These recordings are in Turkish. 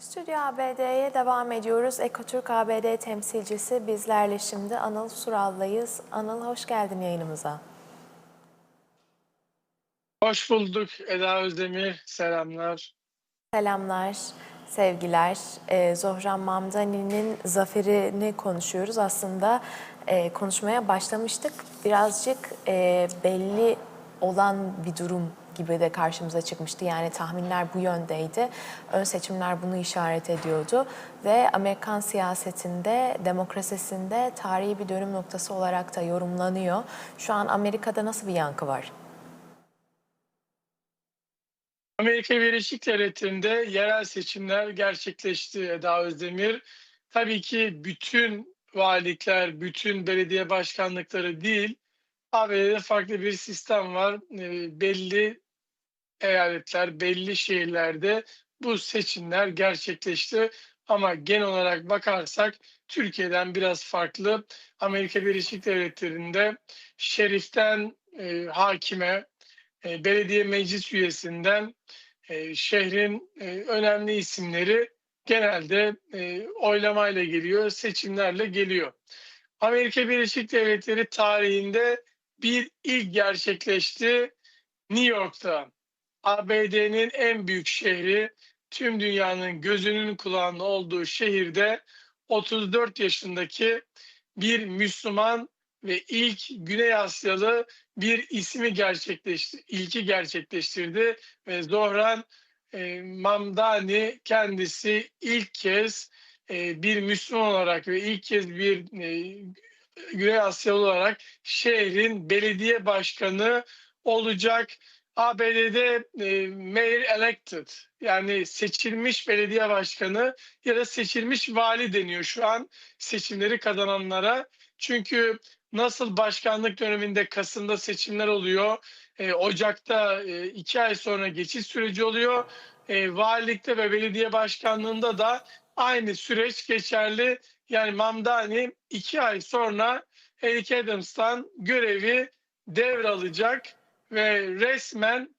Stüdyo ABD'ye devam ediyoruz. Ekotürk ABD temsilcisi bizlerle şimdi Anıl Sural'dayız. Anıl hoş geldin yayınımıza. Hoş bulduk Eda Özdemir. Selamlar. Selamlar, sevgiler. Ee, Zohran Mamdani'nin zaferini konuşuyoruz. Aslında e, konuşmaya başlamıştık. Birazcık e, belli olan bir durum gibi de karşımıza çıkmıştı. Yani tahminler bu yöndeydi. Ön seçimler bunu işaret ediyordu. Ve Amerikan siyasetinde, demokrasisinde tarihi bir dönüm noktası olarak da yorumlanıyor. Şu an Amerika'da nasıl bir yankı var? Amerika Birleşik Devletleri'nde yerel seçimler gerçekleşti Eda Özdemir. Tabii ki bütün valilikler, bütün belediye başkanlıkları değil, ABD'de farklı bir sistem var. Ee, belli eyaletler, belli şehirlerde bu seçimler gerçekleşti. Ama genel olarak bakarsak Türkiye'den biraz farklı. Amerika Birleşik Devletleri'nde şeriften e, hakime, e, belediye meclis üyesinden e, şehrin e, önemli isimleri genelde e, oylamayla geliyor, seçimlerle geliyor. Amerika Birleşik Devletleri tarihinde bir ilk gerçekleşti New York'ta. ABD'nin en büyük şehri, tüm dünyanın gözünün kulağının olduğu şehirde 34 yaşındaki bir Müslüman ve ilk Güney Asyalı bir ismi gerçekleşti, ilki gerçekleştirdi ve Zohran e, Mamdani kendisi ilk kez e, bir Müslüman olarak ve ilk kez bir e, Güney Asyalı olarak şehrin belediye başkanı olacak. ABD'de e, mayor elected yani seçilmiş belediye başkanı ya da seçilmiş vali deniyor şu an seçimleri kazananlara. Çünkü nasıl başkanlık döneminde Kasım'da seçimler oluyor, e, Ocak'ta e, iki ay sonra geçiş süreci oluyor, e, valilikte ve belediye başkanlığında da aynı süreç geçerli. Yani Mamdani iki ay sonra Eric Adams'tan görevi devralacak ve resmen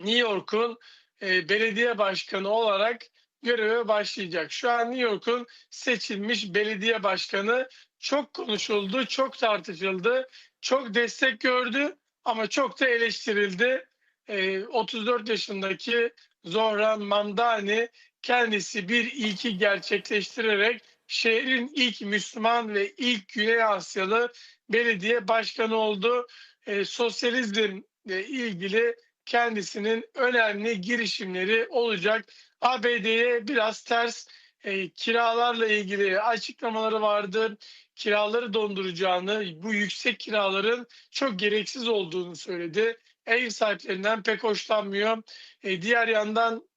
New York'un e, belediye başkanı olarak göreve başlayacak. Şu an New York'un seçilmiş belediye başkanı çok konuşuldu, çok tartışıldı, çok destek gördü ama çok da eleştirildi. E, 34 yaşındaki Zohran Mamdani kendisi bir ilki gerçekleştirerek şehrin ilk Müslüman ve ilk Güney Asyalı belediye başkanı oldu. E, sosyalizmle ilgili kendisinin önemli girişimleri olacak. ABD'ye biraz ters e, kiralarla ilgili açıklamaları vardı. Kiraları donduracağını, bu yüksek kiraların çok gereksiz olduğunu söyledi. Ev sahiplerinden pek hoşlanmıyor. E, diğer yandan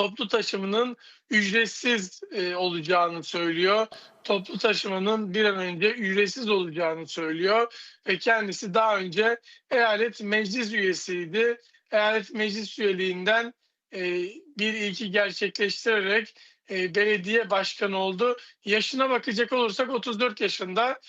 toplu taşımanın ücretsiz e, olacağını söylüyor. Toplu taşımanın bir an önce ücretsiz olacağını söylüyor ve kendisi daha önce eyalet meclis üyesiydi. Eyalet meclis üyeliğinden e, bir ilki gerçekleştirerek e, belediye başkanı oldu. Yaşına bakacak olursak 34 yaşında.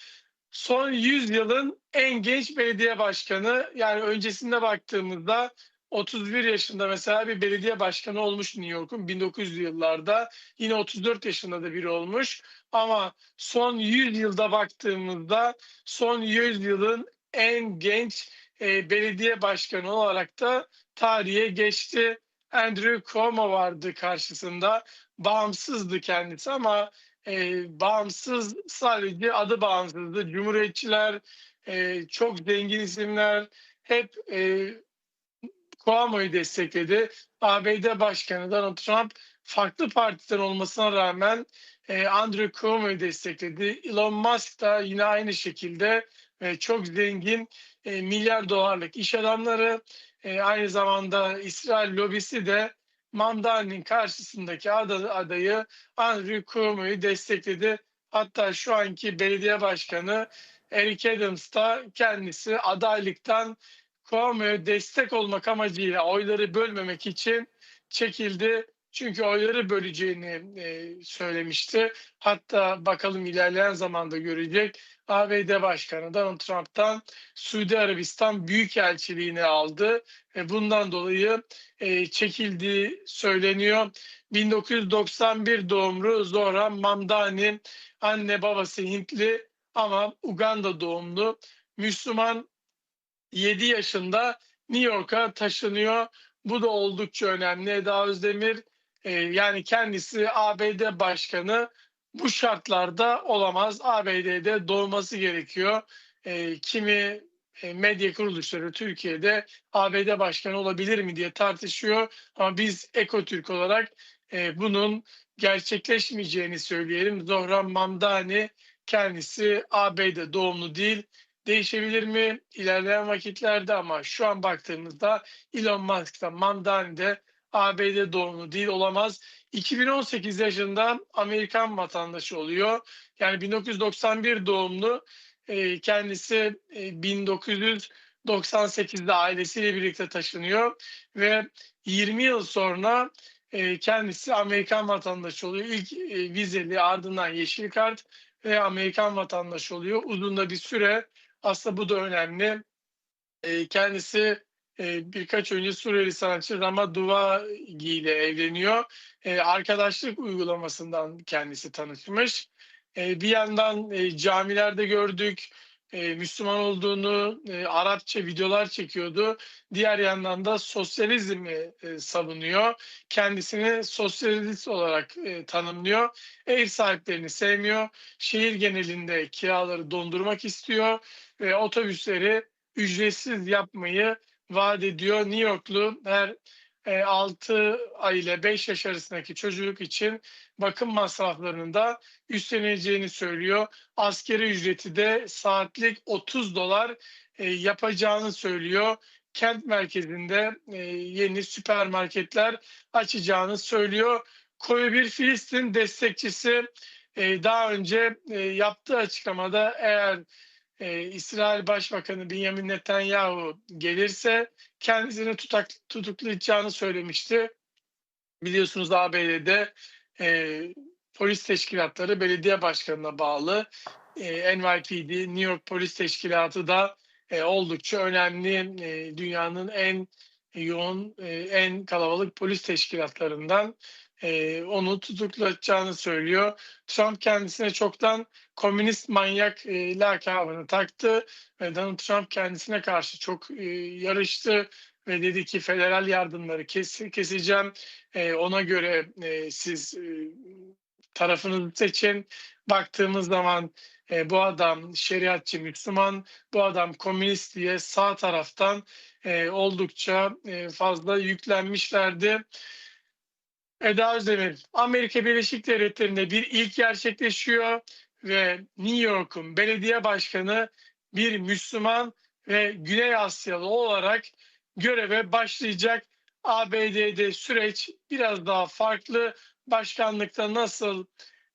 Son 100 yılın en genç belediye başkanı. Yani öncesinde baktığımızda 31 yaşında mesela bir belediye başkanı olmuş New York'un 1900'lü yıllarda. Yine 34 yaşında da biri olmuş. Ama son 100 yılda baktığımızda son 100 yılın en genç e, belediye başkanı olarak da tarihe geçti. Andrew Cuomo vardı karşısında. Bağımsızdı kendisi ama e, bağımsız sadece adı bağımsızdı. Cumhuriyetçiler, e, çok zengin isimler hep e, Cuomo'yu destekledi. ABD Başkanı Donald Trump farklı partiden olmasına rağmen e, Andrew Cuomo'yu destekledi. Elon Musk da yine aynı şekilde e, çok zengin e, milyar dolarlık iş adamları e, aynı zamanda İsrail lobisi de Mamdani'nin karşısındaki aday, adayı Andrew Cuomo'yu destekledi. Hatta şu anki belediye başkanı Eric Adams da kendisi adaylıktan Cuomo'ya destek olmak amacıyla oyları bölmemek için çekildi. Çünkü oyları böleceğini e, söylemişti. Hatta bakalım ilerleyen zamanda görecek. ABD Başkanı Donald Trump'tan Suudi Arabistan Büyükelçiliğini aldı. ve bundan dolayı e, çekildiği söyleniyor. 1991 doğumlu Zohran Mamdani anne babası Hintli ama Uganda doğumlu Müslüman 7 yaşında New York'a taşınıyor. Bu da oldukça önemli. Eda Özdemir e, yani kendisi ABD başkanı bu şartlarda olamaz. ABD'de doğması gerekiyor. E, kimi e, medya kuruluşları Türkiye'de ABD başkanı olabilir mi diye tartışıyor. Ama biz Ekotürk olarak e, bunun gerçekleşmeyeceğini söyleyelim. Zohran Mamdani kendisi ABD doğumlu değil. Değişebilir mi ilerleyen vakitlerde ama şu an baktığımızda Elon Musk da Mamdani de ABD doğumlu değil olamaz. 2018 yaşında Amerikan vatandaşı oluyor. Yani 1991 doğumlu e, kendisi e, 1998'de ailesiyle birlikte taşınıyor ve 20 yıl sonra e, kendisi Amerikan vatandaşı oluyor. İlk e, vizeli ardından yeşil kart ve Amerikan vatandaşı oluyor. Uzun da bir süre aslında bu da önemli. E, kendisi e, birkaç önce Suriyeli sanatçı Rama Duvagi ile evleniyor. E, arkadaşlık uygulamasından kendisi tanışmış. E, bir yandan e, camilerde gördük. E, Müslüman olduğunu, e, Arapça videolar çekiyordu. Diğer yandan da sosyalizmi e, savunuyor. Kendisini sosyalist olarak e, tanımlıyor. Ev sahiplerini sevmiyor. Şehir genelinde kiraları dondurmak istiyor ve otobüsleri ücretsiz yapmayı vaat ediyor. New Yorklu her e, 6 ay ile 5 yaş arasındaki çocuk için bakım masraflarını da üstleneceğini söylüyor. Askeri ücreti de saatlik 30 dolar e, yapacağını söylüyor. Kent merkezinde e, yeni süpermarketler açacağını söylüyor. Koyu bir Filistin destekçisi e, daha önce e, yaptığı açıklamada eğer e, İsrail Başbakanı Benjamin Netanyahu gelirse kendisini tutak, tutuklayacağını söylemişti. Biliyorsunuz ABD'de e, polis teşkilatları belediye başkanına bağlı. E, NYPD, New York Polis Teşkilatı da e, oldukça önemli. E, dünyanın en yoğun, e, en kalabalık polis teşkilatlarından e, onu tutuklatacağını söylüyor. Trump kendisine çoktan komünist manyak e, lakabını taktı ve Donald Trump kendisine karşı çok e, yarıştı ve dedi ki federal yardımları kes, keseceğim. E, ona göre e, siz e, tarafınızı seçin. Baktığımız zaman e, bu adam şeriatçı Müslüman, bu adam komünist diye sağ taraftan e, oldukça e, fazla yüklenmişlerdi. Eda Özdemir, Amerika Birleşik Devletleri'nde bir ilk gerçekleşiyor ve New York'un belediye başkanı bir Müslüman ve Güney Asyalı olarak göreve başlayacak. ABD'de süreç biraz daha farklı. Başkanlıkta nasıl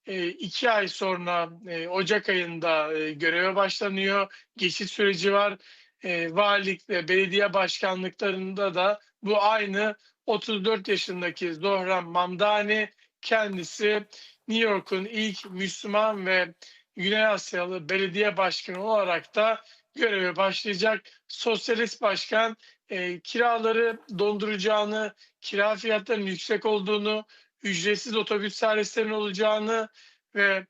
e, iki ay sonra e, Ocak ayında e, göreve başlanıyor. Geçiş süreci var. E, valilik ve belediye başkanlıklarında da bu aynı 34 yaşındaki Zohran Mamdani kendisi New York'un ilk Müslüman ve Güney Asyalı belediye başkanı olarak da göreve başlayacak. Sosyalist başkan e, kiraları donduracağını, kira fiyatlarının yüksek olduğunu, ücretsiz otobüs servislerinin olacağını ve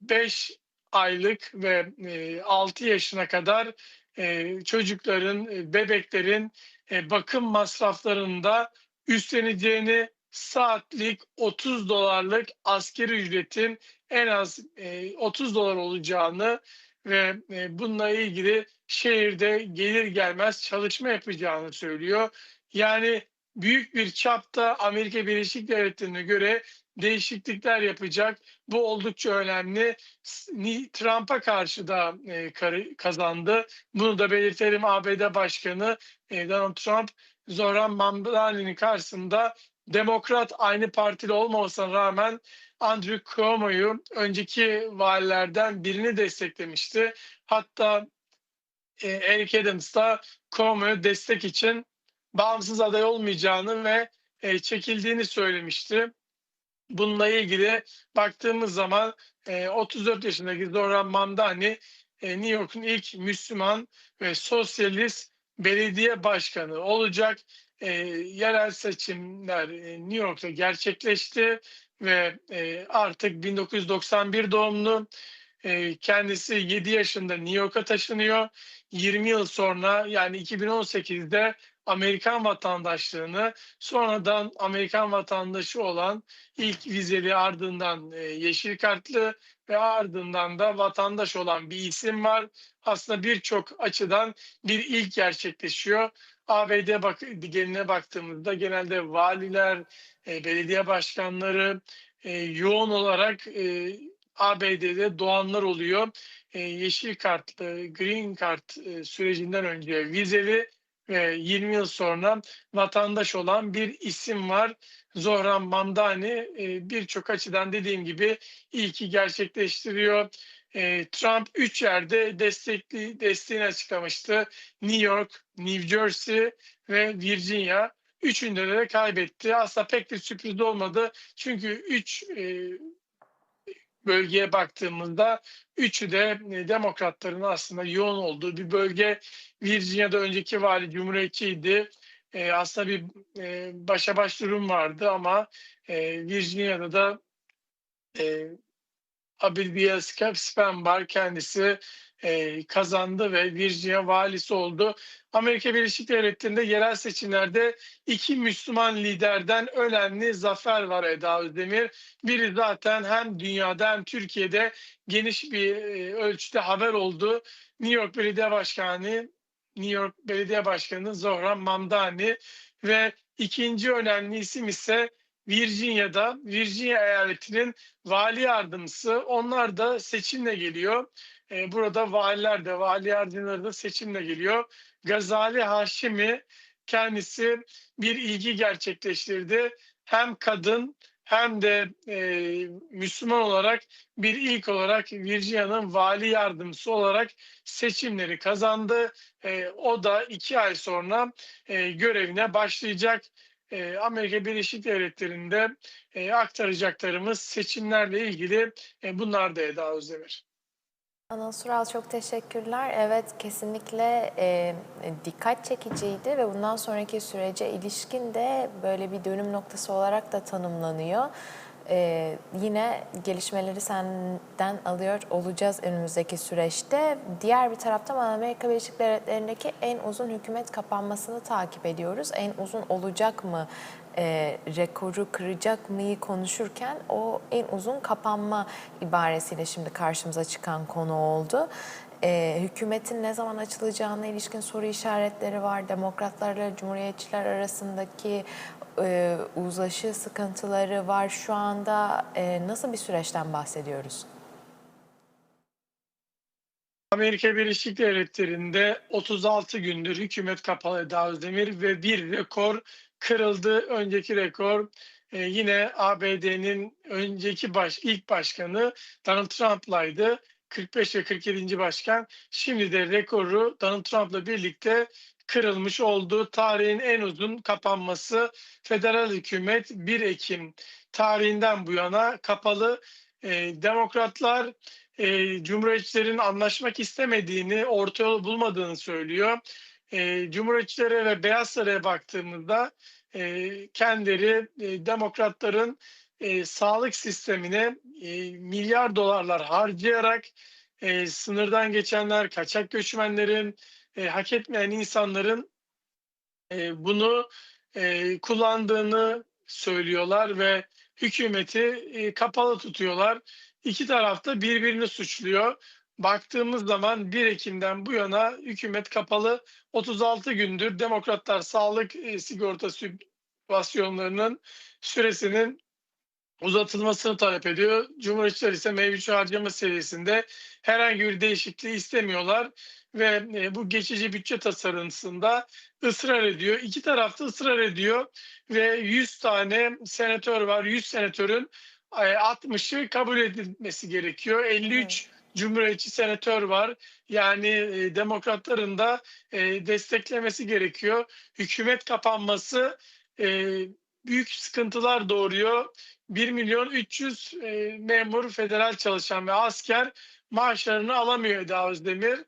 5 aylık ve e, 6 yaşına kadar e, çocukların, e, bebeklerin e, bakım masraflarında üstleneceğini saatlik 30 dolarlık askeri ücretin en az e, 30 dolar olacağını ve e, bununla ilgili şehirde gelir gelmez çalışma yapacağını söylüyor. Yani büyük bir çapta Amerika Birleşik Devletleri'ne göre değişiklikler yapacak. Bu oldukça önemli. Trump'a karşı da e, kazandı. Bunu da belirtelim ABD Başkanı e, Donald Trump Zoran Mamdani'nin karşısında demokrat aynı partili olmamasına rağmen Andrew Cuomo'yu önceki valilerden birini desteklemişti. Hatta e, Eric Adams da Cuomo'ya destek için bağımsız aday olmayacağını ve eee, çekildiğini söylemişti. Bununla ilgili baktığımız zaman, eee, 34 yaşındaki Zohran Mamdani, eee, New York'un ilk Müslüman ve sosyalist belediye başkanı olacak. Eee, yerel seçimler, eee, New York'ta gerçekleşti ve, eee, artık 1991 doğumlu. Eee, kendisi 7 yaşında New York'a taşınıyor. 20 yıl sonra yani 2018'de Amerikan vatandaşlığını, sonradan Amerikan vatandaşı olan ilk vizeli ardından, eee, yeşil kartlı ve ardından da vatandaş olan bir isim var. Aslında birçok açıdan bir ilk gerçekleşiyor. ABD bak geneline baktığımızda genelde valiler, eee, belediye başkanları, eee, yoğun olarak, eee, ABD'de doğanlar oluyor. Eee, yeşil kartlı, green card, eee, sürecinden önce vizeli ve 20 yıl sonra vatandaş olan bir isim var. Zohran Mamdani, eee, birçok açıdan dediğim gibi ilki gerçekleştiriyor. Eee, Trump 3 yerde destekli desteğini açıklamıştı. New York, New Jersey ve Virginia. Üçünde de kaybetti. Aslında pek de sürpriz olmadı. Çünkü 3, eee, bölgeye baktığımızda üçü de, eee, demokratların aslında yoğun olduğu bir bölge. Virginia'da önceki vali cumhuriyetçiydi. Eee, aslında bir, eee, başa baş durum vardı ama, eee, Virginia'da da, eee, Abigail Spanberg kendisi, eee, kazandı ve Virginia valisi oldu. Amerika Birleşik Devletleri'nde yerel seçimlerde 2 Müslüman liderden önemli zafer var Eda Özdemir. Biri zaten hem dünyada hem Türkiye'de geniş bir, eee, ölçüde haber oldu. New York Belediye Başkanı New York Belediye Başkanı Zohran Mamdani ve 2'nci önemli isim ise Virginia'da, Virginia eyaletinin vali yardımcısı. Onlar da seçimle geliyor. Eee, burada valiler de, vali yardımcıları da seçimle geliyor. Gazali Hashimi kendisi bir ilgi gerçekleştirdi. Hem kadın hem de, eee, Müslüman olarak bir ilk olarak Virginia'nın vali yardımcısı olarak seçimleri kazandı. Eee, o da 2 ay sonra, eee, görevine başlayacak. Eee, Amerika Birleşik Devletleri'nde, eee, aktaracaklarımız seçimlerle ilgili, eee, bunlardı Eda Özdemir. Anıl Sural çok teşekkürler. Evet kesinlikle e, dikkat çekiciydi ve bundan sonraki sürece ilişkin de böyle bir dönüm noktası olarak da tanımlanıyor. E, yine gelişmeleri senden alıyor olacağız önümüzdeki süreçte. Diğer bir taraftan Amerika Birleşik Devletleri'ndeki en uzun hükümet kapanmasını takip ediyoruz. En uzun olacak mı? E, rekoru kıracak mıyı konuşurken o en uzun kapanma ibaresiyle şimdi karşımıza çıkan konu oldu. E, hükümetin ne zaman açılacağına ilişkin soru işaretleri var. Demokratlarla Cumhuriyetçiler arasındaki e, uzlaşı sıkıntıları var. Şu anda e, nasıl bir süreçten bahsediyoruz? Amerika Birleşik Devletleri'nde 36 gündür hükümet kapalı Özdemir ve bir rekor kırıldı. Önceki rekor e, yine ABD'nin önceki baş, ilk başkanı Donald Trump'laydı. 45 ve 47. başkan. Şimdi de rekoru Donald Trump'la birlikte kırılmış oldu. Tarihin en uzun kapanması federal hükümet 1 Ekim tarihinden bu yana kapalı. E, demokratlar e, Cumhuriyetçilerin anlaşmak istemediğini, orta yol bulmadığını söylüyor. E, Cumhuriyetçilere ve Beyaz Saray'a baktığımızda e, kendileri e, demokratların e, sağlık sistemine e, milyar dolarlar harcayarak e, sınırdan geçenler, kaçak göçmenlerin, e, hak etmeyen insanların e, bunu e, kullandığını söylüyorlar ve hükümeti e, kapalı tutuyorlar. İki taraf da birbirini suçluyor. Baktığımız zaman 1 Ekim'den bu yana hükümet kapalı 36 gündür demokratlar sağlık e, sigorta sübvansiyonlarının süresinin uzatılmasını talep ediyor. Cumhuriyetçiler ise mevcut harcama seviyesinde herhangi bir değişikliği istemiyorlar ve e, bu geçici bütçe tasarısında ısrar ediyor. İki tarafta ısrar ediyor ve 100 tane senatör var. 100 senatörün e, 60'ı kabul edilmesi gerekiyor. 53 Cumhuriyetçi senatör var. Yani e, demokratların da e, desteklemesi gerekiyor. Hükümet kapanması e, büyük sıkıntılar doğuruyor. 1 milyon 300 e, memur, federal çalışan ve asker maaşlarını alamıyor Eda Özdemir.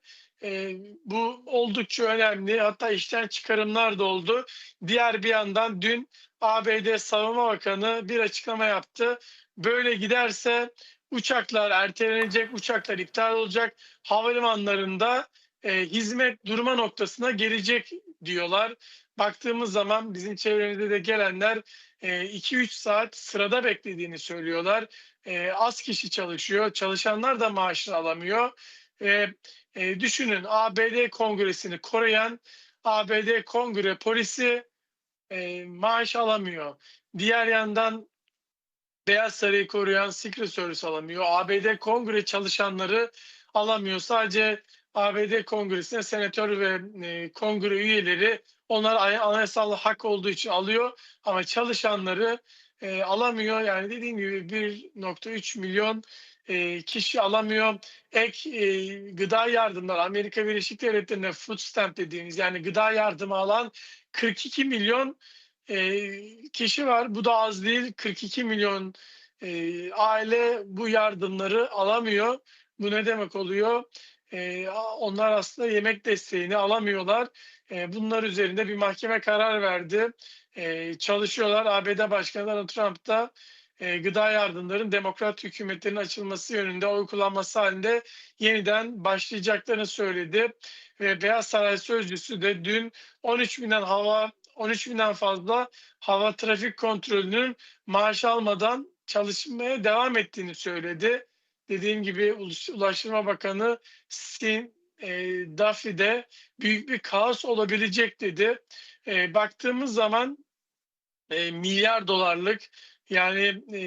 E, bu oldukça önemli. Hatta işten çıkarımlar da oldu. Diğer bir yandan dün ABD Savunma Bakanı bir açıklama yaptı. Böyle giderse uçaklar ertelenecek, uçaklar iptal olacak. Havalimanlarında e, hizmet durma noktasına gelecek diyorlar. Baktığımız zaman bizim çevremizde de gelenler 2-3 saat sırada beklediğini söylüyorlar. E, az kişi çalışıyor. Çalışanlar da maaşını alamıyor. E, e, düşünün ABD Kongresi'ni koruyan ABD Kongre polisi e, maaş alamıyor. Diğer yandan Beyaz Sarayı koruyan Secret Service alamıyor. ABD Kongre çalışanları alamıyor. Sadece ABD Kongresi'ne senatör ve e, kongre üyeleri onlar ay- anayasal hak olduğu için alıyor ama çalışanları e, alamıyor. Yani dediğim gibi 1.3 milyon e, kişi alamıyor. Ek e, gıda yardımları Amerika Birleşik Devletleri'nde food stamp dediğimiz yani gıda yardımı alan 42 milyon e, kişi var. Bu da az değil. 42 milyon e, aile bu yardımları alamıyor. Bu ne demek oluyor? E, onlar aslında yemek desteğini alamıyorlar. E, bunlar üzerinde bir mahkeme karar verdi. E, çalışıyorlar. ABD Başkanı Donald Trump da e, gıda yardımların demokrat hükümetlerin açılması yönünde oy kullanması halinde yeniden başlayacaklarını söyledi. Ve Beyaz Saray Sözcüsü de dün 13 binden hava 13 binden fazla hava trafik kontrolünün maaş almadan çalışmaya devam ettiğini söyledi. Dediğim gibi Ulaş- Ulaştırma Bakanı Sin e, Duffy de büyük bir kaos olabilecek dedi. E, baktığımız zaman e, milyar dolarlık yani e,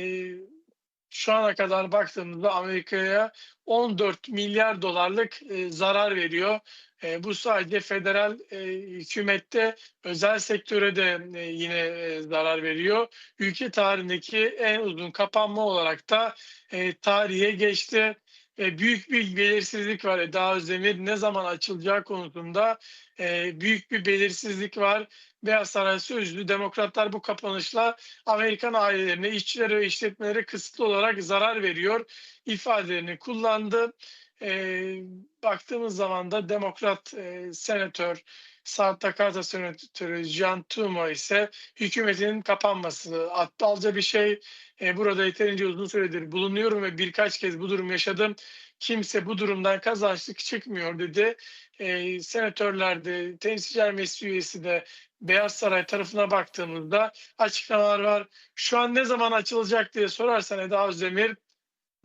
şu ana kadar baktığımızda Amerika'ya 14 milyar dolarlık e, zarar veriyor. E, bu sadece federal e, hükümette özel sektöre de e, yine e, zarar veriyor. Ülke tarihindeki en uzun kapanma olarak da e, tarihe geçti. E, büyük bir belirsizlik var. Eda Özdemir ne zaman açılacağı konusunda e, büyük bir belirsizlik var. Beyaz Saray Sözcüsü Demokratlar bu kapanışla Amerikan ailelerine, işçilere ve işletmelere kısıtlı olarak zarar veriyor ifadelerini kullandı. E, baktığımız zaman da Demokrat e, Senatör South Dakota Senatörü John Tuma ise hükümetin kapanması aptalca bir şey. E, burada yeterince uzun süredir bulunuyorum ve birkaç kez bu durum yaşadım. Kimse bu durumdan kazançlı çıkmıyor dedi. E, senatörler de, temsilciler meclisi üyesi de Beyaz Saray tarafına baktığımızda açıklamalar var. Şu an ne zaman açılacak diye sorarsan Eda Özdemir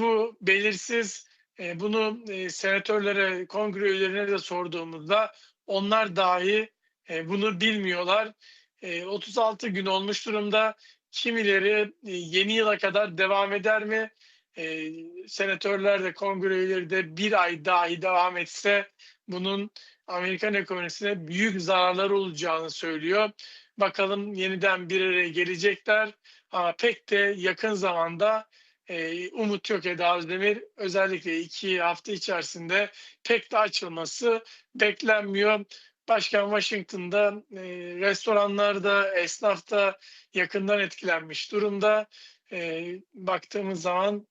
bu belirsiz e, bunu e, senatörlere, kongre üyelerine de sorduğumuzda onlar dahi e, bunu bilmiyorlar. E, 36 gün olmuş durumda. Kimileri yeni yıla kadar devam eder mi? Senatörler de kongre üyeleri de bir ay dahi devam etse bunun Amerikan ekonomisine büyük zararlar olacağını söylüyor. Bakalım yeniden bir araya gelecekler ama pek de yakın zamanda e, umut yok Eda Özdemir. Özellikle iki hafta içerisinde pek de açılması beklenmiyor. Başkan Washington'da e, restoranlarda, esnafta yakından etkilenmiş durumda. E, baktığımız zaman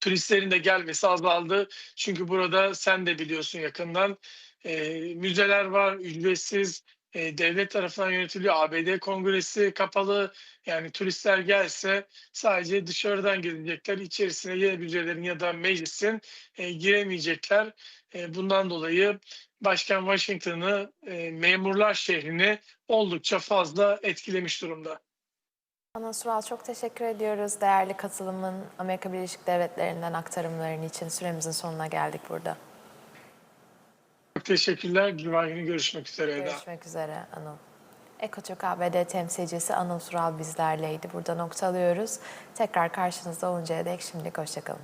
turistlerin de gelmesi azaldı. Çünkü burada sen de biliyorsun yakından e, müzeler var, ücretsiz, e, devlet tarafından yönetiliyor. ABD Kongresi kapalı. Yani turistler gelse sadece dışarıdan gelecekler. İçerisine müzelerin ya da meclisin e, giremeyecekler. E, bundan dolayı Başkan Washington'ı, e, memurlar şehrini oldukça fazla etkilemiş durumda. Ana Sural çok teşekkür ediyoruz. Değerli katılımın Amerika Birleşik Devletleri'nden aktarımların için süremizin sonuna geldik burada. Teşekkürler. Cuma günü görüşmek üzere Eda. Görüşmek üzere Anıl. Ekotürk ABD temsilcisi Anıl Sural bizlerleydi. Burada noktalıyoruz. Tekrar karşınızda oluncaya dek şimdilik hoşçakalın.